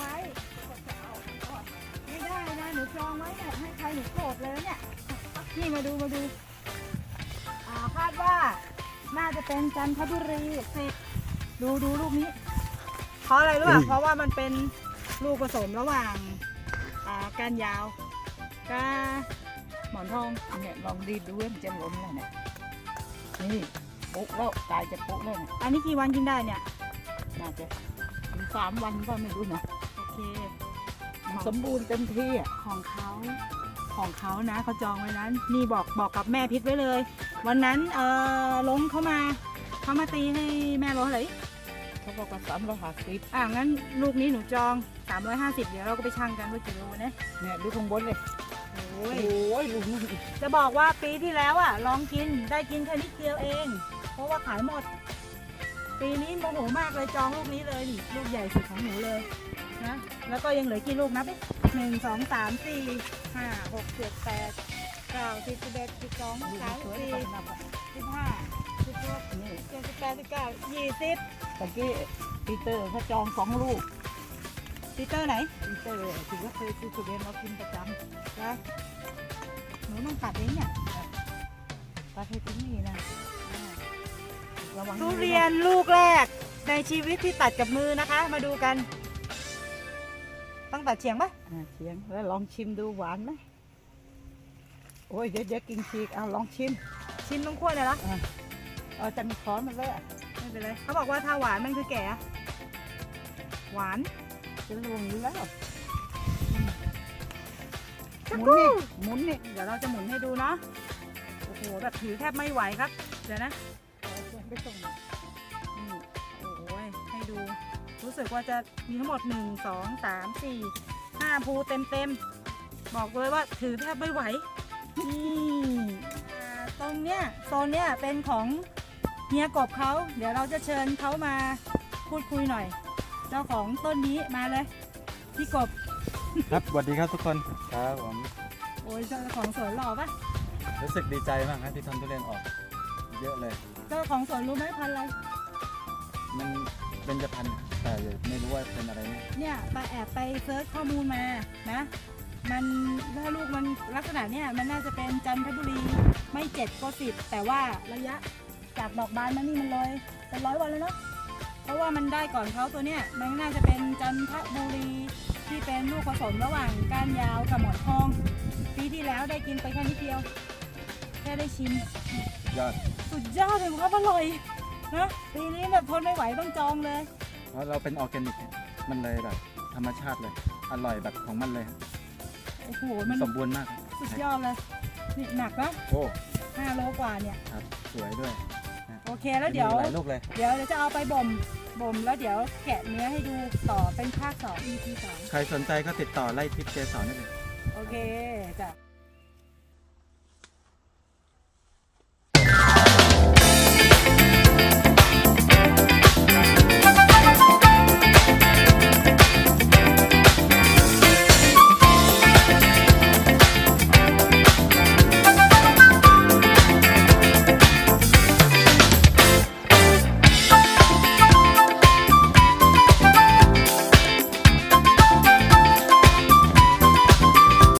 ไว้ ไม่ได้นะหนูจองไว้เนี่ยให้ใครหนูโกรธเลยเนี่ย นี่มาดูมาดูาคาดว่าน่าจะเป็นจันทบุรีสิบดูดูลูกนี้ เพราะอะไรรู้ป่ะเพราะว่ามันเป็นลูกผสมระหว่างาการยาวกาหมอนทองเนี่ยลองดีดดูว่ามันจะล้มเลยเนี่ยนี่ปุ๊กแล้วตายจะปุ๊กเลยน่ยอันนี้กี่วันกินได้เนี่ยน่าจะสามวันก็ไม่รู้เนาะ สมบูรณ์เต็มที่อะของเขาของเขานะเขาจองไว้นั้น นี่บอกบอกกับแม่พิษไว้เลย วันนั้นเออล้มเขามาเขามาตีให้แม่ร้อยเลยเขาบอกว่าสามร้อยห้าสิบอะงั้นลูกนี้หนูจอง350เดี๋ยวเราก็ไปชั่งกันว่ากี่โลนะเนี่ยดูข้างบนเลยโอ้โอ้ยยลุงจะบอกว่าปีที่แล้วอะลองกินได้กินแค่นิดเดียวเอง เพราะว่าขายหมด ปีนี้โมโหมากเลยจองลูกนี้เลยนี่ลูกใหญ่สุดของหนูเลยนะแล้วก็ยังเหลือกี่ลูกนับดิหนึ่งสองสามสี่ห้าหกเจ็ดแปดเก้าสิบสิบเอ็ดสิบสองสิบสามสิบสี่สิบห้าสิบหกเจ็ดสิบแปดสิบเก้ายี่สิบตะกี้ปีเตอร์เขาจองสองลูกปีเตอร์ไหนปีเตอร์ถือว่าเคยซื้อทุเรียนมากินประจำนะหนูต้องตัดเองเนี่ยำตาเคยที่นี่นะ ระวังทุเรียนลูกแรกในชีวิตที่ตัดกับมือนะคะ มาดูกัน ต้องตัดเฉียงปะอ่าเชียงแล้วลองชิมดูหวานไหมโอ้ยเดี๋ยวเดี๋ยวกินชีกเอาลองชิมชิมต้องขั้วเลยเหรอเอาจะมีค้อนมาเลยอะไม่เป็นไรเขาบอกว่าถ้าหวานมันคือแก่อะหวานจะลวงอยู่แล้วสัหกมุนครู่นี่หมุนนี่เดี๋ยวเราจะหมุนให้ดูเนาะโอ้โหแบบถือแทบไม่ไหวครับ เดี๋ยวนะเอาเชียง ไปส่งนี่โอ้ยให้ดู รู้สึกว่าจะมีทั้งหมด 1 2 3 4 5ภูเต็มเต็มๆบอกเลยว่าถือแทบไม่ไหวนี่อ่าตรงเนี้ยโซนเนี้ยเป็นของเฮียกบเขา เดี๋ยวเราจะเชิญเขามาพูดคุยหน่อย เจ้าของต้นนี้มาเลย พี่กบ ครับสวัสดีครับทุกคนครับผมโอ้ยเจ้าของสวนหล่อปะรู้สึกดีใจมากครับที่ทำทุเรียนออก เยอะเลย เจ้าของสวนรู้ไหมพันธุ์อะไร มันเป็นจะพันธุ์แต่ไม่รู้ว่าเป็นอะไรเนี่ยเนี่ยไปแอบไปเซิร์ชข้อมูลมานะ มันถ้าลูกมันลักษณะเนี่ยมันน่าจะเป็นจันทบุรีไม่เจ็ดก็สิบแต่ว่าระยะจากดอกบานมานี่มันเลยเป็นร้อยวันแล้วเนาะเพราะว่ามันได้ก่อนเขาตัวเนี้ยมันน่าจะเป็นจันทบุรีที่เป็นลูกผสมระหว่างก้านยาวกับหมอนทอง ปีที่แล้วได้กินไปแค่นิดเดียวแค่ได้ชิม ยอดสุดยอดเลยครับอร่อยนะปีนี้แบบทนไม่ไหวต้องจองเลย เพราะเราเป็นออร์แกนิกเนี่ยมันเลยแบบธรรมชาติเลย อร่อยแบบของมันเลย โอ้โห มันสมบูรณ์มาก สุดยอดเลยนี่หนักนะโอ้ห้าโลกว่าเนี่ย ครับ สวยด้วย โอเคแล้วเดี๋ยวมีหลายลูกเลยเดี๋ยวจะเอาไปบ่ม บ่มแล้วเดี๋ยวแกะเนื้อให้ดูต่อเป็นภาคสอง EP สองใครสนใจก็ติดต่อไล่ทิปเจสอนได้เลย โอเคจ้ะ